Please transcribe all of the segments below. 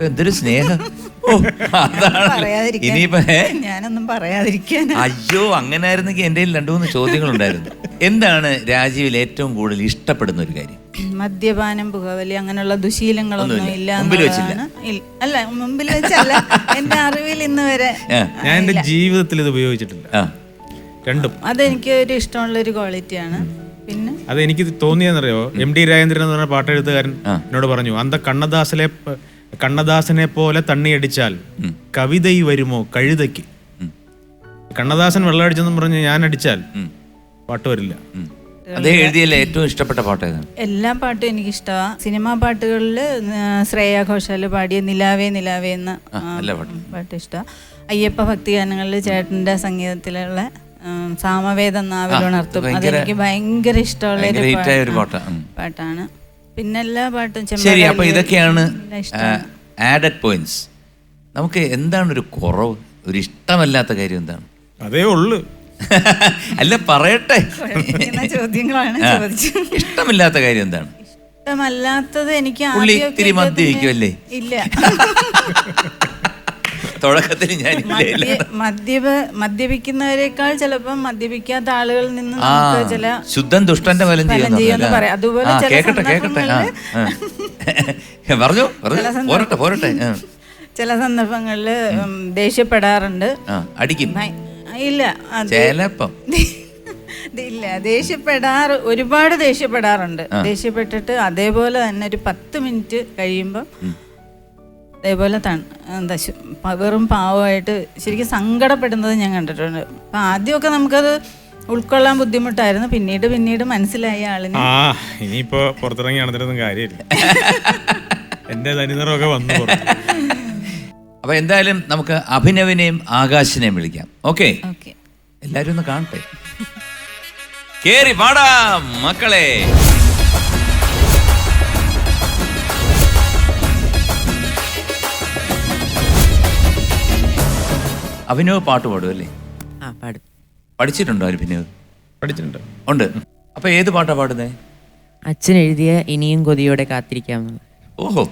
എന്തൊരു സ്നേഹം? ഓ അതാണ്. പറയാതിരിക്കാൻ. ഇനിയിപ്പോ ഏ? ഞാനൊന്നും പറയാതിരിക്കാൻ. അയ്യോ അങ്ങനെ ആയിരുന്നെങ്കിൽ എന്റെ കയ്യിൽ രണ്ടു മൂന്ന് ചോദ്യങ്ങളുണ്ടായിരുന്നു. എന്താണ് രാജീവിൽ ഏറ്റവും കൂടുതൽ ഇഷ്ടപ്പെടുന്ന ഒരു കാര്യം? മദ്യപാനം പുകവലി അങ്ങനെയുള്ള ദുശീലങ്ങളൊന്നും ഒന്നുമില്ല. ഇല്ല മുമ്പിൽ വെച്ചില്ല. എന്നുള്ളതാണ്. ഇല്ല. അല്ല മുമ്പിൽ വെച്ചല്ല. എന്റെ അറിവിൽ ഇന്ന് വരെ ആ, ഞാൻ എന്റെ ജീവിതത്തിൽ ഇത് ഉപയോഗിച്ചിട്ടില്ല. ആ. രണ്ടും. അതെനിക്ക് ഒരു ഇഷ്ടമുള്ള ഒരു ക്വാളിറ്റിയാണ്. പിന്നെ? അത് എനിക്ക് തോന്നിയെന്നറിയോ എം ഡി രാജേന്ദ്രൻ എന്ന് പറഞ്ഞ പാട്ടെഴുത്തുകാരൻ എന്നോട് പറഞ്ഞു അന്ത കണ്ണദാസിലെ പ- കണ്ണദാസനെ പോലെ തണ്ണിയടിച്ചാൽ കവിതൈ വരുമോ കഴുതയ്ക്ക്? കണ്ണദാസൻ വെള്ളമടിച്ചെന്ന് പറഞ്ഞ് ഞാൻ അടിച്ചാൽ പാട്ട് വരില്ല. അതേ എഴുതിയല്ലേ ഏറ്റവും ഇഷ്ടപ്പെട്ട പാട്ട് എല്ലാ പാട്ടും എനിക്ക് ഇഷ്ടമാണ് സിനിമാ പാട്ടുകളിൽ ശ്രേയ ഘോഷാൽ പാടിയ നിലാവേ നിലാവേ എന്ന പാട്ട്. പാട്ട് ഇഷ്ടമാണ് അയ്യപ്പ ഭക്തിഗാനങ്ങളിൽ ചേട്ടന്റെ സംഗീതത്തിലുള്ള സാമവേദം നാവിലുണർത്തും. അതെനിക്ക് ഭയങ്കര ഇഷ്ടമുള്ള ഒരു പാട്ടാണ്. പിന്നെ എല്ലാ പാട്ടും ശരി അപ്പൊ ഇതൊക്കെയാണ് ആഡഡ് പോയിന്റ്സ് നമുക്ക് എന്താണ് ഒരു കുറവ്? ഒരു ഇഷ്ടമല്ലാത്ത കാര്യം എന്താണ്? അതേ ഉള്ളു. അല്ല പറയട്ടെ. ചോദ്യങ്ങളാണ്. ഇഷ്ടമില്ലാത്ത കാര്യം എന്താണ്? ഇഷ്ടമല്ലാത്തത് എനിക്ക് ഇത്തിരി മദ്യപിക്കുമല്ലേ? ഇല്ല. തുടക്കത്തിൽ ഞാൻ മദ്യ മദ്യപ മദ്യപിക്കുന്നവരെക്കാൾ ചിലപ്പോൾ മദ്യപിക്കാത്ത ആളുകളിൽ നിന്ന് നമുക്ക് ചില ശുദ്ധൻ ദുഷ്ടന്റെ ഫലം. പറയാം. അതുപോലെ കേക്കട്ടെ കേക്കട്ടെ. പറഞ്ഞു പറഞ്ഞു. പോരട്ടെ പോരട്ടെ. ചില സന്ദർഭങ്ങളിൽ ദേഷ്യപ്പെടാറുണ്ട്. അടിക്കും. ഇല്ല ചിലപ്പം. ഇല്ല ദേഷ്യപ്പെടാറ് ഒരുപാട് ദേഷ്യപ്പെടാറുണ്ട്. ദേഷ്യപ്പെട്ടിട്ട് അതേപോലെ തന്നെ ഒരു പത്ത് മിനിറ്റ് കഴിയുമ്പോൾ അതേപോലെ തൺ എന്താ വെറും പാവമായിട്ട് ശരിക്കും സങ്കടപ്പെടുന്നത് ഞാൻ കണ്ടിട്ടുണ്ട്. അപ്പം ആദ്യമൊക്കെ നമുക്കത് ഉൾക്കൊള്ളാൻ ബുദ്ധിമുട്ടായിരുന്നു. പിന്നീട് പിന്നീട് മനസ്സിലായ ആളിന്. ആ ഇനിയിപ്പോ പുറത്തിറങ്ങി നടന്നിട്ടൊന്നും കാര്യമില്ല. എന്റെ തനിനിറമൊക്കെ വന്നു. അപ്പൊ എന്തായാലും നമുക്ക് അഭിനവിനെയും ആകാശിനെയും വിളിക്കാം. ഓക്കെ? ഓക്കെ. എല്ലാരും ഒന്ന് കാണട്ടെ. കേറി പാടാം മക്കളെ. അഭിനവ് പാട്ട് പാടും അല്ലേ? ആ പാടും. പഠിച്ചിട്ടുണ്ടോ അഭിനവ്? പഠിച്ചിട്ടുണ്ട്. ഉണ്ട്. അപ്പൊ ഏത് പാട്ടാ പാടുന്നത് അച്ഛൻ എഴുതിയ ഇനിയും കൊതിയോടെ കാത്തിരിക്കാം. ഓഹോ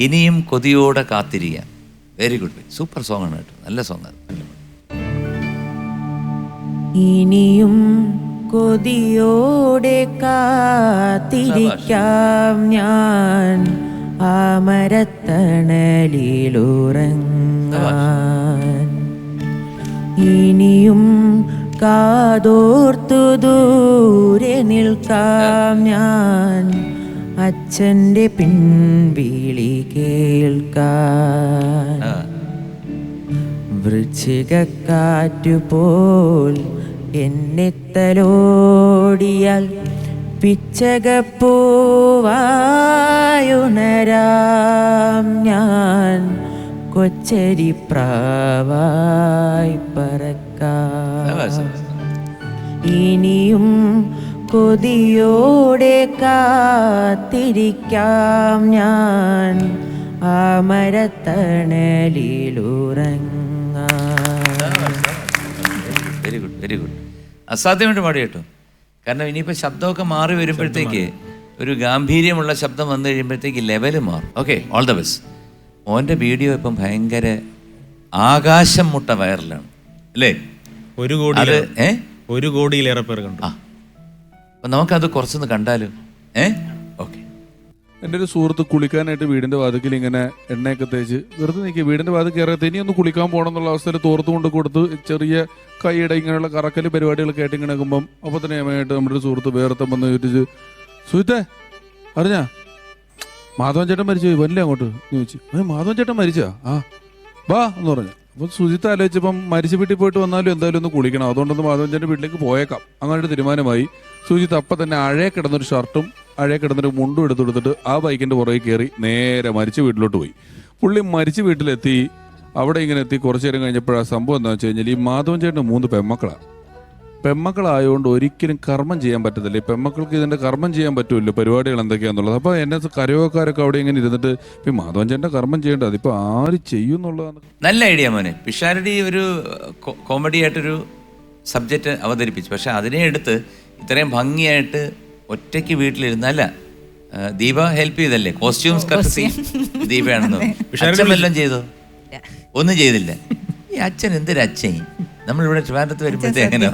ഇനിയും കൊതിയോടെ കാത്തിരിക്കാം. വെരി ഗുഡ് സൂപ്പർ സോങ് ആണ് കേട്ടോ. നല്ല സോങ് ആണ്. ഇനിയും കൊതിയോടെ കാത്തിരിക്കാം ഞാൻ. ആ മരത്തണലിലുറങ്ങാൻ ഇനിയും കാതോർത്തു ദൂരെ നിൽക്കാം ഞാൻ. അച്ഛന്റെ പിൻവിളി കേൾക്കാൻ. വൃശ്ചികക്കാറ്റുപോൽ എന്നിത്തലോടിയാൽ തലോടിയാൽ പിച്ചകപ്പൂവായുണരാം ഞാൻ. കൊച്ചരി പ്രാവായി പറക്കാം ഇനിയും കൊതിയോടെ കാത്തിരിക്കാം ഞാൻ. ആ മരത്തണലിലുറങ്ങ. വെരി ഗുഡ് വെരി ഗുഡ് അസാധ്യമായിട്ട് പാടി കേട്ടോ. കാരണം ഇനിയിപ്പോൾ ശബ്ദമൊക്കെ മാറി വരുമ്പോഴത്തേക്ക് ഒരു ഗാംഭീര്യമുള്ള ശബ്ദം വന്നു കഴിയുമ്പോഴത്തേക്ക് ലെവൽ മാറും. ഓക്കെ ഓൾ ദ ബെസ്റ്റ് മോന്റെ വീഡിയോ ഇപ്പം ഭയങ്കര ആകാശം മുട്ട വൈറലാണ് അല്ലേ? ഒരു അത് കോടി ഏ? ഒരു കോടിയിലേറെ പേർ കണ്ടു. ആ. അപ്പം നമുക്കത് കുറച്ചൊന്ന് കണ്ടാലും? ഏ? ഓക്കെ. എന്റെ ഒരു സുഹൃത്ത് കുളിക്കാനായിട്ട് വീടിന്റെ വാതിക്കൽ ഇങ്ങനെ എണ്ണയൊക്കെ തേച്ച് വെറുതെ നിൽക്കുക. വീടിന്റെ വാതിൽ കയറിയത് ഇനി ഒന്ന് കുളിക്കാൻ പോകണം എന്നുള്ള അവസ്ഥയിൽ തോർത്ത് കൊണ്ട് കൊടുത്ത് ചെറിയ കൈയുടെ ഇങ്ങനെയുള്ള കറക്കൽ പരിപാടികളൊക്കെ ആയിട്ട് ഇങ്ങനെ നിൽക്കുമ്പം അപ്പോൾ തന്നെ ആയിട്ട് നമ്മുടെ ഒരു സുഹൃത്ത് വേർത്തം വന്ന് ചോദിച്ച് സുഹൃത്തേ അറിഞ്ഞാ? മാധവൻ ചേട്ടൻ മരിച്ചു പോയി വല്ലേ അങ്ങോട്ട്? എന്ന് ചോദിച്ചു ഏ മാധവൻ ചേട്ടൻ മരിച്ചാ? ആ. വാ എന്ന് പറഞ്ഞു. അപ്പോൾ സുജിത്ത് ആലോചിച്ചപ്പം മരിച്ച വീട്ടിൽ പോയിട്ട് വന്നാലും എന്തായാലും ഒന്ന് കുളിക്കണം. അതുകൊണ്ടൊന്ന് മാധവൻ ചേട്ടൻ വീട്ടിലേക്ക് പോയേക്കാം. അങ്ങനെ തീരുമാനമായി. സുജിത്ത് അപ്പം തന്നെ അഴയെ കിടന്നൊരു ഷർട്ടും അഴയെ കിടന്നൊരു മുണ്ടും എടുത്തു കൊടുത്തിട്ട് ആ ബൈക്കിന്റെ പുറകെ കയറി നേരെ മരിച്ച വീട്ടിലോട്ട് പോയി. പുള്ളി മരിച്ച വീട്ടിലെത്തി. അവിടെ ഇങ്ങനെ എത്തി കുറച്ചു നേരം കഴിഞ്ഞപ്പോഴാണ് സംഭവം എന്താണെന്ന് വെച്ച് കഴിഞ്ഞാൽ ഈ മാധവൻ ചേട്ടന് മൂന്ന് പെമ്മക്കളാണ് പെമ്മക്കളായതുകൊണ്ട് ഒരിക്കലും കർമ്മം ചെയ്യാൻ പറ്റത്തില്ല. ഈ പെമ്മക്കൾക്ക് ഇതിന്റെ കർമ്മം ചെയ്യാൻ പറ്റുമല്ലോ പരിപാടികൾ എന്തൊക്കെയാന്നുള്ളത്. അപ്പോൾ എന്നെ കരയോക്കാരൊക്കെ അവിടെ ഇങ്ങനെ ഇരുന്നിട്ട് ഇപ്പം മാധവൻ ചേട്ടന്റെ കർമ്മം ചെയ്യേണ്ടത് അതിപ്പോൾ ആര് ചെയ്യും എന്നുള്ളതാണ് നല്ല ഐഡിയ മോനെ. പിഷാരടി ഒരു കോമഡി ആയിട്ടൊരു സബ്ജക്റ്റ് അവതരിപ്പിച്ചു. പക്ഷേ അതിനെ എടുത്ത് ഇത്രയും ഭംഗിയായിട്ട് ഒറ്റയ്ക്ക് വീട്ടിലിരുന്നല്ല ദീപ ഹെൽപ്പ് ചെയ്തല്ലേ? Costumes courtesy ദീപയാണെന്ന്. അച്ഛൻ എല്ലാം ചെയ്തോ? ഒന്നും ചെയ്തില്ല. ഈ അച്ഛൻ എന്തൊരു അച്ഛൻ? നമ്മളിവിടെ ട്രിവാൻഡ്രത്ത് വരുമ്പോഴത്തെ എങ്ങനെ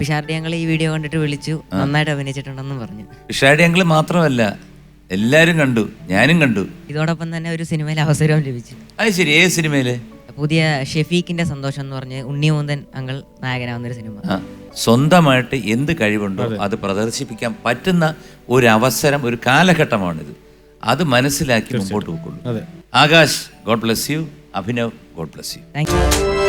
പിഷാർഡി ഞങ്ങൾ ഈ വീഡിയോ കണ്ടിട്ട് വിളിച്ചു. നന്നായിട്ട് അഭിനയിച്ചിട്ടുണ്ടെന്നും പറഞ്ഞു. പിഷാർഡി ഞങ്ങൾ മാത്രമല്ല എല്ലാരും കണ്ടു ഞാനും കണ്ടു. ഇതോടൊപ്പം തന്നെ ഒരു സിനിമയിൽ അവസരവും ലഭിച്ചു. അത് ശരി ഏത് സിനിമയിൽ? പുതിയ ഷെഫീഖിന്റെ സന്തോഷം എന്ന് പറഞ്ഞ് ഉണ്ണിമൂന്തൻ നായകനാവുന്ന ഒരു സിനിമ. സ്വന്തമായിട്ട് എന്ത് കഴിവുണ്ടോ അത്. പ്രദർശിപ്പിക്കാൻ പറ്റുന്ന ഒരു അവസരം ഒരു കാലഘട്ടമാണിത്. അത് മനസ്സിലാക്കി മുമ്പോട്ട് പോയിക്കൊള്ളൂ. അതെ. Akash God bless you. Abhinav God bless you. Thank you